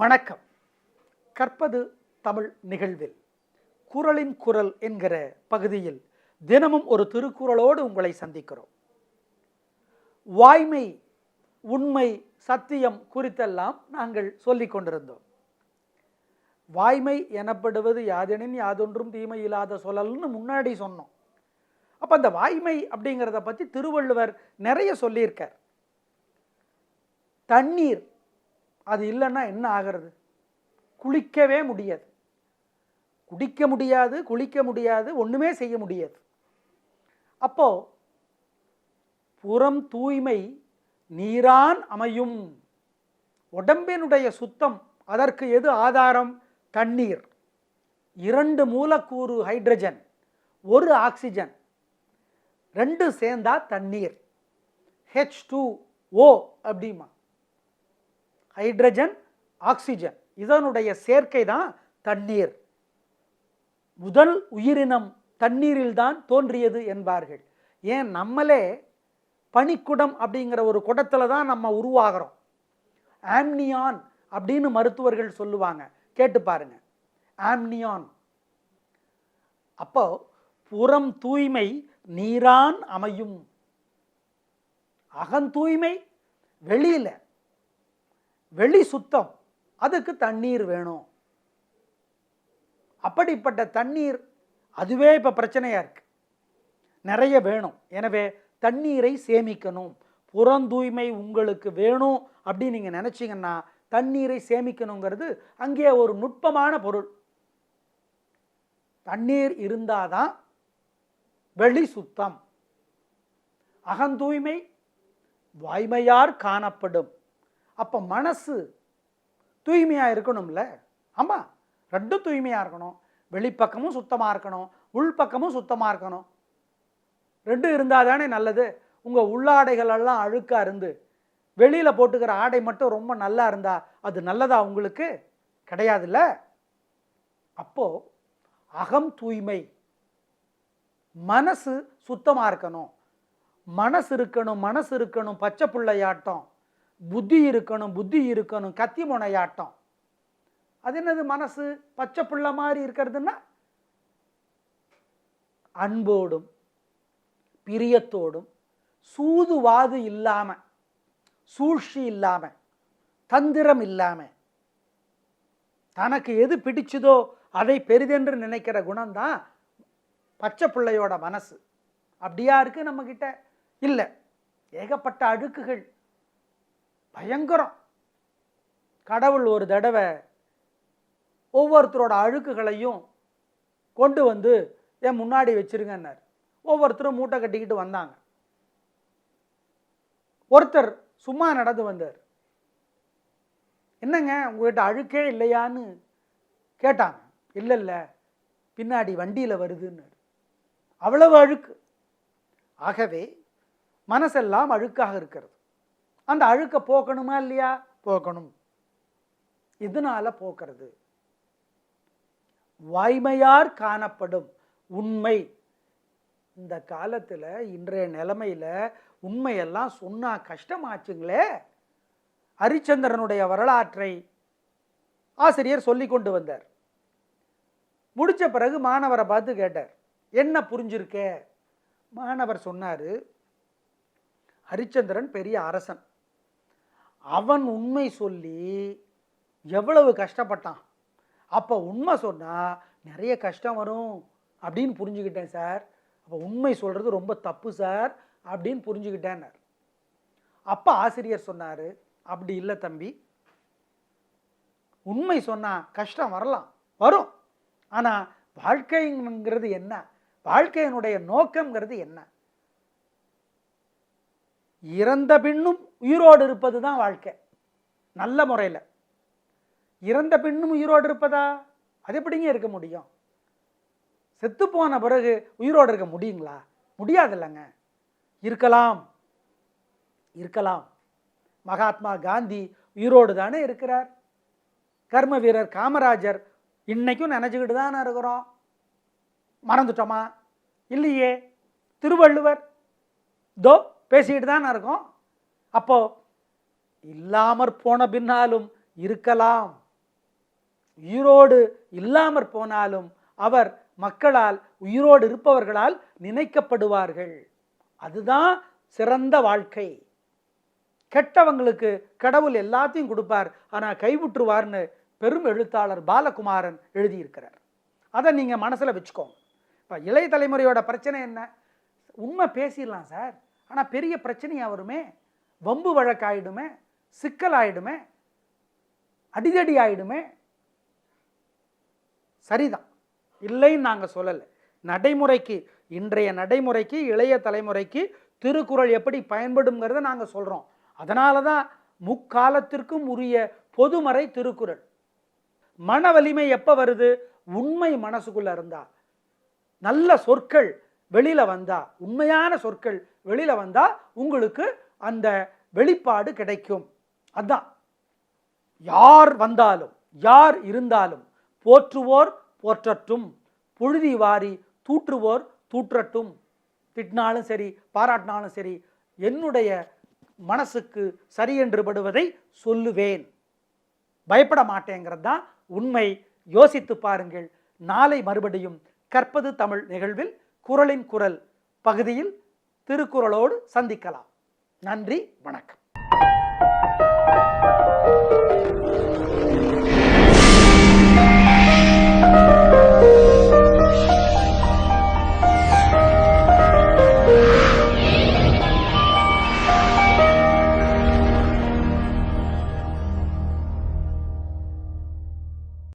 வணக்கம். கற்பது தமிழ் நிகழ்வில். குரலின் குரல் என்கிற பகுதியில் தினமும் ஒரு திருக்குறளோடு உங்களை சந்திக்கிறோம். வாய்மை உண்மை சத்தியம் குறித்தெல்லாம் நாங்கள் சொல்லிக் கொண்டிருந்தோம். வாய்மை எனப்படுவது யாதெனின் யாதொன்றும் தீமை இல்லாத சொல்லல்னு முன்னாடி சொன்னோம். அப்போ அந்த வாய்மை அப்படிங்கிறத பற்றி திருவள்ளுவர் நிறைய சொல்லியிருக்கார். தண்ணீர் அது இல்லைன்னா என்ன ஆகிறது? குளிக்கவே முடியாது. குடிக்க முடியாது குளிக்க முடியாது ஒன்றுமே செய்ய முடியாது. அப்போ புறம் தூய்மை நீரான் அமையும். உடம்பினுடைய சுத்தம் அதற்கு எது ஆதாரம்? தண்ணீர். இரண்டு மூலக்கூறு ஹைட்ரஜன் ஒரு ஆக்சிஜன் ரெண்டு சேர்ந்தா தண்ணீர். ஹெச் டூ ஓ அப்படிமா. Hydrogen oxygen. இதனுடைய சேர்க்கை தான் தண்ணீர். முதல் உயிரினம் தண்ணீரில்தான் தோன்றியது என்பார்கள். ஏன்? நம்மளே பனிக்குடம் அப்படிங்கிற ஒரு குடத்தில் தான் நம்ம உருவாகிறோம். ஆம்னியான் அப்படின்னு மருத்துவர்கள் சொல்லுவாங்க. கேட்டு பாருங்க. ஆம்னியான். அப்போ புறம் தூய்மை நீரான் அமையும். அகந்தூய்மை வெளியில. வெளி சுத்தம். அதுக்கு தண்ணீர் வேணும். அப்படிப்பட்ட தண்ணீர் அதுவே இப்போ பிரச்சனையாக இருக்குது நிறைய வேணும். எனவே தண்ணீரை சேமிக்கணும். புறந்தூய்மை உங்களுக்கு வேணும் அப்படின்னு நீங்கள் நினச்சிங்கன்னா தண்ணீரை சேமிக்கணுங்கிறது அங்கே ஒரு நுட்பமான பொருள். தண்ணீர் இருந்தால் தான் வெளி சுத்தம். அகந்தூய்மை வாய்மையார் காணப்படும். அப்போ மனசு தூய்மையாக இருக்கணும்ல? ஆமாம் ரெண்டும் தூய்மையாக இருக்கணும். வெளிப்பக்கமும் சுத்தமாக இருக்கணும். உள்பக்கமும் சுத்தமாக இருக்கணும். ரெண்டும் இருந்தால் தானே நல்லது. உங்கள் உள்ளாடைகள் எல்லாம் அழுக்காக இருந்து வெளியில் போட்டுக்கிற ஆடை மட்டும் ரொம்ப நல்லா இருந்தா அது நல்லதா உங்களுக்கு? கிடையாதுல்ல? அப்போது அகம் தூய்மை. மனசு சுத்தமாக இருக்கணும். மனசு இருக்கணும் மனசு இருக்கணும் பச்சை பிள்ளையாட்டம். புத்தி இருக்கணும் புத்தி இருக்கணும் கத்தி முனையாட்டம். அது என்னது மனசு? பச்சை பிள்ளை மாதிரி இருக்கிறதுன்னா அன்போடும் பிரியத்தோடும் சூதுவாது இல்லாமல் சூழ்ச்சி இல்லாமல் தந்திரம் இல்லாமல் தனக்கு எது பிடிச்சதோ அதை பெரிதென்று நினைக்கிற குணம்தான் பச்சை பிள்ளையோட மனசு. அப்படியா இருக்குது நம்மக்கிட்ட இல்லை. ஏகப்பட்ட அழுக்குகள். பயங்கரம். கடவுள் ஒரு தடவை ஒவ்வொருத்தரோட அழுக்குகளையும் கொண்டு வந்து என் முன்னாடி வச்சுருங்கன்னார். ஒவ்வொருத்தரும் மூட்டை கட்டிக்கிட்டு வந்தாங்க. ஒருத்தர் சும்மா நடந்து வந்தார். என்னங்க உங்ககிட்ட அழுக்கே இல்லையான்னு? கேட்டாங்க. இல்லை இல்லை பின்னாடி வண்டியில் வருதுன்னு அவ்வளவு அழுக்கு. ஆகவே மனசெல்லாம் அழுக்காக இருக்கிறது. அந்த அழுக்க போக்கணுமா இல்லையா? போக்கணும். இதனால போக்குறது? வாய்மையார் காணப்படும் உண்மை. இந்த காலத்தில் இன்றைய நிலைமையில் உண்மையெல்லாம் சொன்னா கஷ்டமாச்சுங்களே. ஹரிச்சந்திரனுடைய வரலாற்றை ஆசிரியர் சொல்லி கொண்டு வந்தார். முடிச்ச பிறகு மாணவரை பார்த்து கேட்டார் என்ன புரிஞ்சிருக்கே? மாணவர் சொன்னார் ஹரிச்சந்திரன் பெரிய அரசன். அவன் உண்மை சொல்லி எவ்வளவு கஷ்டப்பட்டான். அப்போ உண்மை சொன்னால் நிறைய கஷ்டம் வரும் அப்படின்னு புரிஞ்சுக்கிட்டேன் சார். அப்போ உண்மை சொல்கிறது ரொம்ப தப்பு சார் அப்படின்னு புரிஞ்சுக்கிட்டேன்னார். அப்போ ஆசிரியர் சொன்னார் அப்படி இல்லை தம்பி. உண்மை சொன்னால் கஷ்டம் வரலாம் வரும். ஆனால் வாழ்க்கைங்கிறது என்ன? வாழ்க்கையினுடைய நோக்கங்கிறது என்ன? இறந்த பின்னும் உயிரோடு இருப்பது தான் வாழ்க்கை. நல்ல முறையில். இறந்த பின்னும் உயிரோடு இருப்பதா? அது எப்படிங்க இருக்க முடியும்? செத்து போன பிறகு உயிரோடு இருக்க முடியுங்களா? முடியாது இல்லைங்க இருக்கலாம். இருக்கலாம். மகாத்மா காந்தி உயிரோடு தானே இருக்கிறார். கர்ம வீரர் காமராஜர் இன்னைக்கும் நினச்சிக்கிட்டு தானே இருக்கிறோம். மறந்துட்டோமா? இல்லையே. திருவள்ளுவர். தோ பேசிக்கிட்டு தானே இருக்கோம். அப்போது இல்லாமற் போன பின்னாலும் இருக்கலாம். உயிரோடு இல்லாமற் போனாலும் அவர் மக்களால் உயிரோடு இருப்பவர்களால் நினைக்கப்படுவார்கள். அதுதான் சிறந்த வாழ்க்கை. கெட்டவங்களுக்கு கடவுள் எல்லாத்தையும் கொடுப்பார். ஆனால் கைவிட்டுருவார்னு பெரும் எழுத்தாளர் பாலகுமாரன் எழுதியிருக்கிறார். அதை நீங்கள் மனசில் வச்சுக்கோங்க. இப்போ இளைய தலைமுறையோட பிரச்சனை என்ன? உண்மை பேசிடலாம் சார். ஆனால் பெரிய பிரச்சனையாக வருமே? வம்பு வழக்காயிடுமே? சிக்கல் ஆயிடுமே அடிதடி ஆயிடுமே சரிதான். இல்லைன்னு நாங்கள் சொல்லலை. நடைமுறைக்கு இன்றைய நடைமுறைக்கு இளைய தலைமுறைக்கு திருக்குறள் எப்படி பயன்படுங்கிறத நாங்கள் சொல்கிறோம் அதனால தான் முக்காலத்திற்கும் உரிய பொதுமறை திருக்குறள். மன வலிமை எப்போ வருது? உண்மை மனசுக்குள்ளே இருந்தா. நல்ல சொற்கள் வெளியில் வந்தால் உண்மையான சொற்கள் வெளியில் வந்தால் உங்களுக்கு அந்த வெளிப்பாடு கிடைக்கும். அதுதான் யார் வந்தாலும் யார் இருந்தாலும் போற்றுவோர் போற்றட்டும். புழுதி வாரி தூற்றுவோர் தூற்றட்டும். திட்டினாலும் சரி பாராட்டினாலும் சரி என்னுடைய மனசுக்கு சரி என்று படுவதை சொல்லுவேன். பயப்பட மாட்டேங்கிறது தான் உண்மை. யோசித்து பாருங்கள். நாளை மறுபடியும் கற்பது தமிழ் நிகழ்வில் குரலின் குரல் பகுதியில் திருக்குறளோடு சந்திக்கலாம். நன்றி வணக்கம்.